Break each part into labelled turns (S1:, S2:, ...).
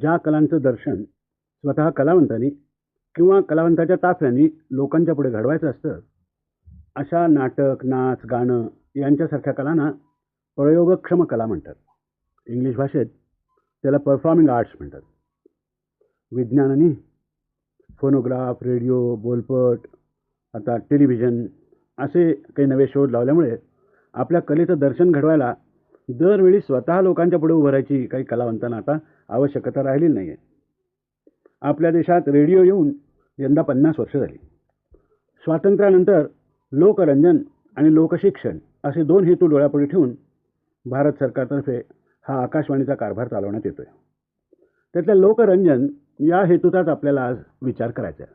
S1: ज्या कलांचं दर्शन स्वतः कलावंतांनी किंवा कलावंताच्या ताफ्यांनी लोकांच्या पुढे घडवायचं असतं अशा नाटक नाच गाणं यांच्यासारख्या कलांना प्रयोगक्षम कला म्हणतात. इंग्लिश भाषेत त्याला परफॉर्मिंग आर्ट्स म्हणतात. विज्ञानाने फोनोग्राफ रेडिओ बोलपट आता टेलिव्हिजन असे काही नवे शोध लावल्यामुळे आपल्या कलेचं दर्शन घडवायला दरवेळी स्वतः लोकांच्या पुढे उभं राहायची काही कलावंतांना आता आवश्यकता राहिलेली नाही आहे आपल्या देशात रेडिओ येऊन यंदा पन्नास वर्ष झाली. स्वातंत्र्यानंतर लोकरंजन आणि लोकशिक्षण असे दोन हेतू डोळ्यापुढे ठेवून भारत सरकारतर्फे हा आकाशवाणीचा कारभार चालवण्यात येतो आहे त्यातल्या लोकरंजन या हेतूचाच आपल्याला आज विचार करायचा आहे.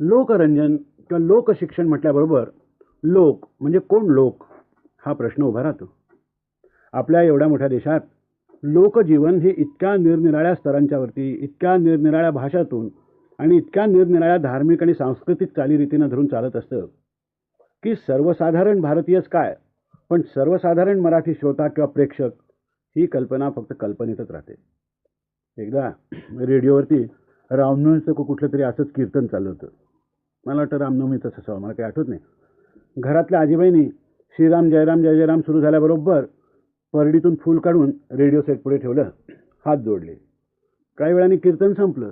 S1: लोकरंजन किंवा लोकशिक्षण म्हटल्याबरोबर लोक म्हणजे कोण लोक हा प्रश्न उभा राहतो. आपल्या एवढ्या मोठ्या देशात लोकजीवन हे इतक्या निरनिराळ्या स्तरांच्यावरती इतक्या निरनिराळ्या भाषातून आणि इतक्या निरनिराळ्या धार्मिक आणि सांस्कृतिक चालीरीतीनं धरून चालत असतं. की सर्वसाधारण भारतीयच काय? पण सर्वसाधारण मराठी श्रोता किंवा प्रेक्षक ही कल्पना फक्त कल्पनेतच राहते. एकदा रेडिओवरती रामनवमीचं कुठलं तरी असंच कीर्तन चाललं होतं. मला वाटतं रामनवमीचंच असावं मला काही आठवत नाही. घरातल्या आजीबाईंनी श्रीराम जयराम जय जयराम सुरू झाल्याबरोबर परडीतून फूल काढून रेडिओ सेट पुढे ठेवलं हात जोडले. काही वेळाने कीर्तन संपलं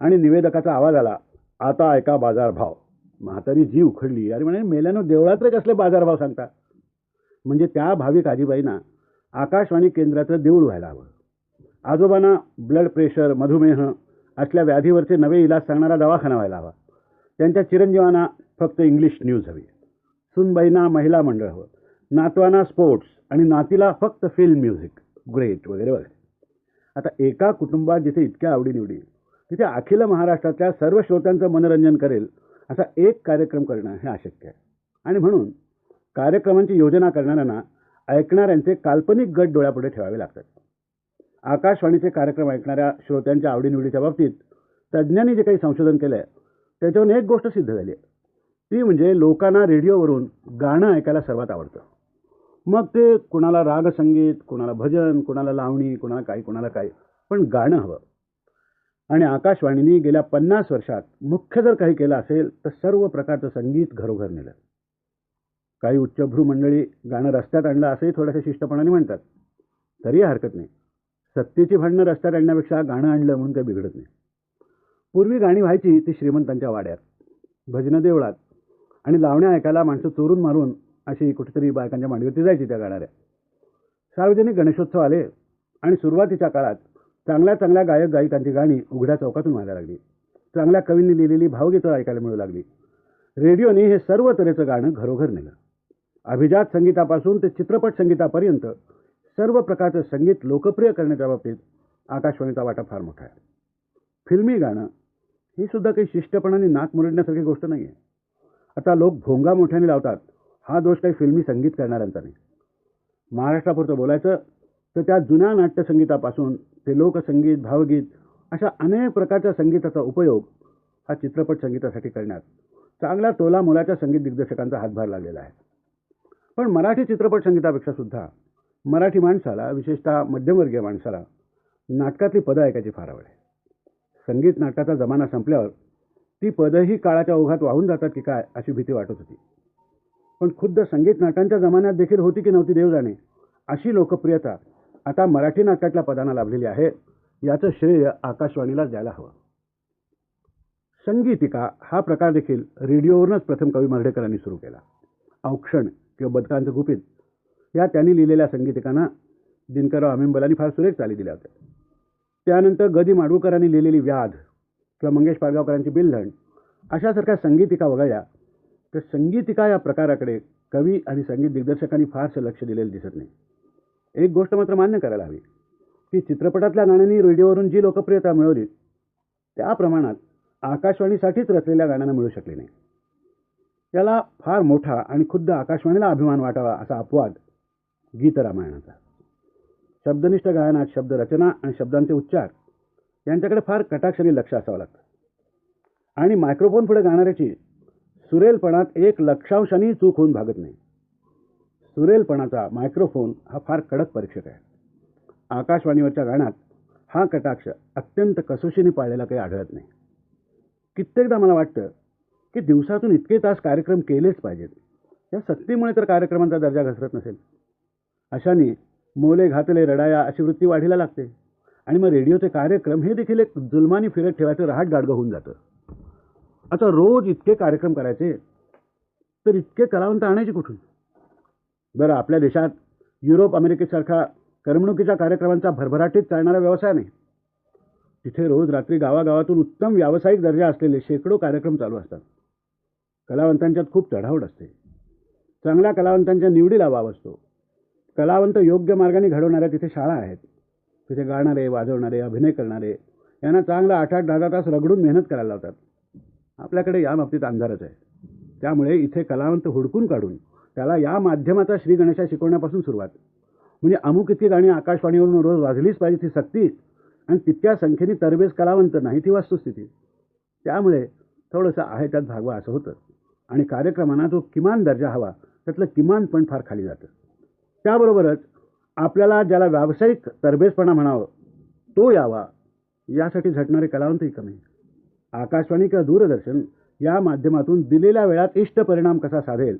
S1: आणि निवेदकाचा आवाज आला आता ऐका बाजारभाव. म्हातारी जी उखडली अरे म्हणे मेल्यानं देवळात रे कसले बाजारभाव सांगता. म्हणजे त्या भाविक आजीबाईंना आकाशवाणी केंद्राचं देऊळ व्हायला हवं. आजोबांना ब्लड प्रेशर मधुमेह असल्या व्याधीवरचे नवे इलाज सांगणारा दवाखाना व्हायला हवा. त्यांच्या चिरंजीवांना फक्त इंग्लिश न्यूज हवी. सुनबाईंना महिला मंडळ हवं. नातवांना स्पोर्ट्स आणि नातीला फक्त फिल्म म्युझिक ग्रेट वगैरे वगैरे. आता एका कुटुंबात जिथे इतक्या आवडीनिवडी तिथे अखिल महाराष्ट्रातल्या सर्व श्रोत्यांचं मनोरंजन करेल असा एक कार्यक्रम करणं हे अशक्य आहे. आणि म्हणून कार्यक्रमांची योजना करणाऱ्यांना ऐकणाऱ्यांचे काल्पनिक गट डोळ्यापुढे ठेवावे लागतात. आकाशवाणीचे कार्यक्रम ऐकणाऱ्या श्रोत्यांच्या आवडीनिवडीच्या बाबतीत तज्ज्ञांनी जे काही संशोधन केलं आहे त्याच्यावरून एक गोष्ट सिद्ध झाली आहे. ती म्हणजे लोकांना रेडिओवरून गाणं ऐकायला सर्वात आवडतं. मग ते कुणाला रागसंगीत कुणाला भजन कुणाला लावणी कुणाला काय कुणाला काय पण गाणं हवं. आणि आकाशवाणीने गेल्या पन्नास वर्षात मुख्य जर काही केलं असेल तर सर्व प्रकारचं संगीत घरोघर नेलं. काही उच्चभ्रू मंडळी गाणं रस्त्यात आणलं असंही थोड्याशा शिष्टपणाने म्हणतात. तरी हरकत नाही. सत्तेची भांडणं रस्त्यात आणण्यापेक्षा गाणं आणलं म्हणून काही बिघडत नाही. पूर्वी गाणी व्हायची ती श्रीमंतांच्या वाड्यात भजनं देवळात आणि लावण्या ऐकायला माणसं चोरून मारून अशी कुठेतरी बायकांच्या मांडीवरती जायची त्या गाणाऱ्या. सार्वजनिक गणेशोत्सव आले आणि सुरुवातीच्या काळात चांगल्या चांगल्या गायक गायिकांची गाणी उघड्या चौकातून व्हायला लागली. चांगल्या कवींनी लिहिलेली भावगीतं ऐकायला मिळू लागली. रेडिओने हे सर्व तऱ्हेचं गाणं घरोघर नेलं. अभिजात संगीतापासून ते चित्रपट संगीतापर्यंत सर्व प्रकारचं संगीत लोकप्रिय करण्याच्या बाबतीत आकाशवाणीचा वाटा फार मोठा आहे. फिल्मी गाणं ही सुद्धा काही शिष्टपणाने नाक मुरडण्यासारखी गोष्ट नाही आहे आता लोक भोंगा मोठ्याने लावतात. हा दोष काही फिल्मी संगीत करणाऱ्यांचा नाही. महाराष्ट्रापुरतं बोलायचं तर त्या जुन्या नाट्यसंगीतापासून ते लोकसंगीत भावगीत अशा अनेक प्रकारच्या संगीताचा उपयोग हा चित्रपट संगीतासाठी करण्यात चांगल्या तोला मुलाच्या संगीत दिग्दर्शकांचा हातभार लागलेला आहे. पण मराठी चित्रपट संगीतापेक्षा सुद्धा मराठी माणसाला विशेषतः मध्यमवर्गीय माणसाला नाटकातली पदं ऐकायची फार आवड आहे. संगीत नाटकाचा जमाना संपल्यावर ती पदंही काळाच्या ओघात वाहून जातात की काय अशी भीती वाटत होती. पण खुद्द संगीत नाटकांच्या जमान्यात देखील होती की नव्हती देव जाणे अशी लोकप्रियता आता मराठी नाटकातल्या पदांना लाभलेली आहे. याचं श्रेय आकाशवाणीला द्यायला हवं. संगीतिका हा प्रकार देखील रेडिओवरूनच प्रथम कवी मर्ढेकरांनी सुरू केला. औक्षण किंवा बदकांचं गुपित. या त्यांनी लिहिलेल्या संगीतिकांना दिनकरराव अमिंबलांनी फार सुरेख चाली दिल्या होत्या. त्यानंतर गदी माडगूकरांनी लिहिलेली व्याध किंवा मंगेश पाडगावकरांची बिल्हण अशासारख्या संगीतिका वगळल्या तर संगीतिका या प्रकाराकडे कवी आणि संगीत दिग्दर्शकांनी फारसं लक्ष दिलेलं दिसत नाही. एक गोष्ट मात्र मान्य करायला हवी की चित्रपटातल्या गाण्यांनी रेडिओवरून जी लोकप्रियता मिळवली त्या प्रमाणात आकाशवाणीसाठीच रचलेल्या गाण्यांना मिळू शकली नाही. त्याला फार मोठा आणि खुद्द आकाशवाणीला अभिमान वाटावा असा अपवाद गीतरामायणाचा शब्दनिष्ठ गायनात शब्दरचना आणि शब्दांचे उच्चार यांच्याकडे फार कटाक्षाने लक्ष असावं लागतं. आणि मायक्रोफोन पुढे गाणाऱ्याची सुरेलपणात एक लक्षांशाने चूक होऊन भागत नाही. सुरेलपणाचा मायक्रोफोन हा फार कडक परीक्षक आहे. आकाशवाणीवरच्या गाण्यात हा कटाक्ष अत्यंत कसोशीने पाळलेला काही आढळत नाही. कित्येकदा मला वाटतं की दिवसातून इतके तास कार्यक्रम केलेच पाहिजेत. या सक्तीमुळे तर कार्यक्रमांचा दर्जा घसरत नसेल. अशाने मोले घातले रडाया अशी वृत्ती वाढीला लागते. आणि मग रेडिओचे कार्यक्रम हे देखील एक जुलमानी फिरत ठेवायचं रहाट गाडगं होऊन जातं. आता रोज इतके कार्यक्रम करायचे तर इतके कलावंत आणायचे कुठून? बरं आपल्या देशात युरोप अमेरिकेसारखा करमणुकीच्या कार्यक्रमांचा भरभराटीत चालणारा व्यवसाय नाही. तिथे रोज रात्री गावागावातून उत्तम व्यावसायिक दर्जा असलेले शेकडो कार्यक्रम चालू असतात. कलावंतांच्यात खूप चढावड असते. चांगल्या कलावंतांच्या निवडीला वाव असतो. कलावंत योग्य मार्गाने घडवणाऱ्या तिथे शाळा आहेत. तिथे गाणारे वाजवणारे अभिनय करणारे यांना चांगला आठ आठ दहा दहा तास रगडून मेहनत करायला लावतात. आपल्याकडे या बाबतीत अंधारच आहे. त्यामुळे इथे कलावंत हुडकून काढून त्याला या माध्यमाचा श्री गणेशा शिकवण्यापासून सुरुवात. म्हणजे अमुक इतकी गाणी आकाशवाणीवरून रोज वाजलीच पाहिजे ती सक्ती आणि तितक्या संख्येने तरबेज कलावंत नाही ती वस्तुस्थिती. त्यामुळे थोडंसं आहे त्यात भागवा असं होतं. आणि कार्यक्रमांना जो किमान दर्जा हवा त्यातलं किमान पण फार खाली जातं. त्याबरोबरच आपल्याला ज्याला व्यावसायिक तरबेजपणा म्हणावं तो यावा यासाठी झटणारे कलावंतही कमी आकाशवाणी किंवा दूरदर्शन या माध्यमातून दिलेल्या वेळात इष्ट परिणाम कसा साधेल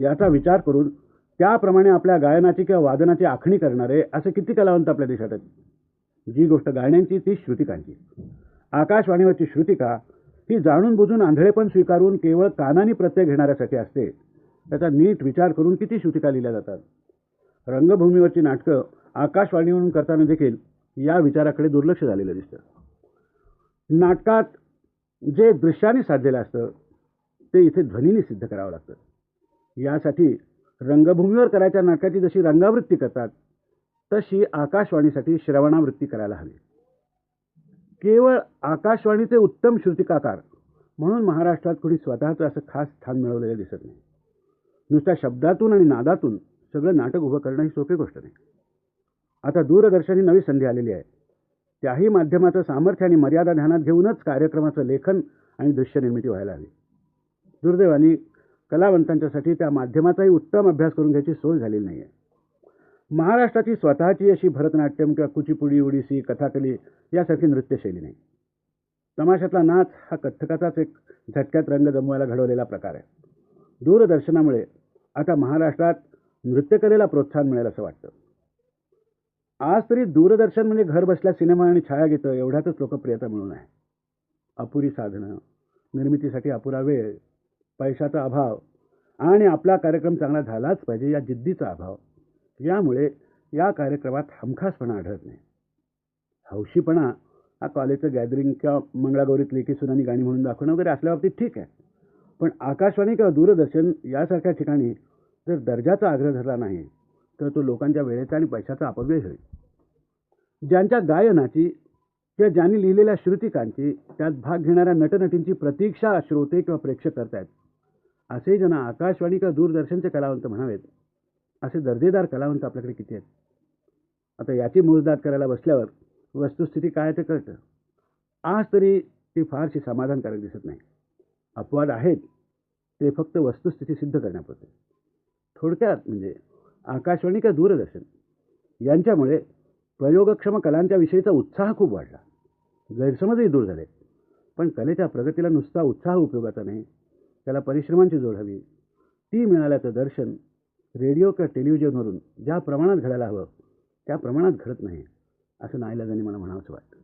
S1: याचा विचार करून त्याप्रमाणे आपल्या गायनाची किंवा वादनाची आखणी करणारे असे किती कलावंत आपल्या देशात आहेत? जी गोष्ट गाण्यांची ती श्रुतिकांची. आकाशवाणीवरची श्रुतिका ही जाणून बुजून आंधळेपण स्वीकारून केवळ कानाने प्रत्यय घेणाऱ्यासाठी असते. त्याचा नीट विचार करून किती श्रुतिका लिहिल्या जातात? रंगभूमीवरची नाटकं आकाशवाणीवरून करताना देखील या विचाराकडे दुर्लक्ष झालेलं दिसतं. नाटकात जे दृश्याने साधलेलं असतं ते इथे ध्वनीने सिद्ध करावं लागतं. यासाठी रंगभूमीवर करायच्या नाटकाची जशी रंगावृत्ती करतात तशी आकाशवाणीसाठी श्रवणावृत्ती करायला हवी. केवळ आकाशवाणीचे उत्तम श्रुतिकाकार म्हणून महाराष्ट्रात कोणी स्वतःचं असं खास स्थान मिळवलेलं दिसत नाही. नुसत्या शब्दातून आणि नादातून सगळं नाटक उभं करणं ही सोपी गोष्ट नाही. आता दूरदर्शन ही नवी संधी आलेली आहे. त्याही माध्यमाचं सामर्थ्य आणि मर्यादा ध्यानात घेऊनच कार्यक्रमाचं लेखन आणि दृश्यनिर्मिती व्हायला हवी. दुर्दैवाने कलावंतांच्यासाठी त्या माध्यमाचाही उत्तम अभ्यास करून घ्यायची सोय झालेली नाही आहे महाराष्ट्राची स्वतःची अशी भरतनाट्यम किंवा कुचिपुडी ओडिसी कथाकली यासारखी नृत्यशैली नाही. तमाशातला नाच हा कथ्थकाचाच एक झटक्यात रंग जमवायला घडवलेला प्रकार आहे. दूरदर्शनामुळे आता महाराष्ट्रात नृत्यकलेला प्रोत्साहन मिळेल असं वाटतं. आज तरी दूरदर्शन म्हणजे घर बसल्या सिनेमा आणि छायागीतं एवढ्यातच लोकप्रियता मिळून आहे. अपुरी साधनं निर्मितीसाठी अपुरा वेळ पैशाचा अभाव आणि आपला कार्यक्रम चांगला झालाच पाहिजे या जिद्दीचा अभाव. यामुळे या कार्यक्रमात हमखासपणा आढळत नाही. हौशीपणा हा कॉलेजचं गॅदरिंग किंवा मंगळागौरीत लेखी सुनानी गाणी म्हणून दाखवणं वगैरे असल्या बाबतीत ठीक आहे. पण आकाशवाणी किंवा दूरदर्शन यासारख्या ठिकाणी जर दर्जाचा आग्रह धरला नाही तर तो लोकांच्या वेळेचा आणि पैशाचा अपव्यय होईल. ज्यांच्या गायनाची किंवा ज्यांनी लिहिलेल्या श्रुतिकांची त्यात भाग घेणाऱ्या नटनटींची प्रतीक्षा श्रोते किंवा प्रेक्षक करतायत. असे ज्यांना आकाशवाणी किंवा दूरदर्शनचे कलावंत म्हणावेत असे दर्जेदार कलावंत आपल्याकडे किती आहेत? आता याची मोजदाद करायला बसल्यावर वस्तुस्थिती काय ते कळतं. आज तरी ती फारशी समाधानकारक दिसत नाही. अपवाद आहेत ते फक्त वस्तुस्थिती सिद्ध करण्यापुरते. थोडक्यात म्हणजे आकाशवाणी किंवा दूरदर्शन? यांच्यामुळे प्रयोगक्षम कलांच्या विषयीचा उत्साह खूप वाढला. गैरसमजही दूर झाले. पण कलेच्या प्रगतीला नुसता उत्साह उपयोगाचा नाही. त्याला परिश्रमांची जोड हवी. ती मिळाल्याचं दर्शन रेडिओ किंवा टेलिव्हिजनवरून ज्या प्रमाणात घडायला हवं त्या प्रमाणात घडत नाही असं नाईलाजाने मला म्हणावंसं वाटतं.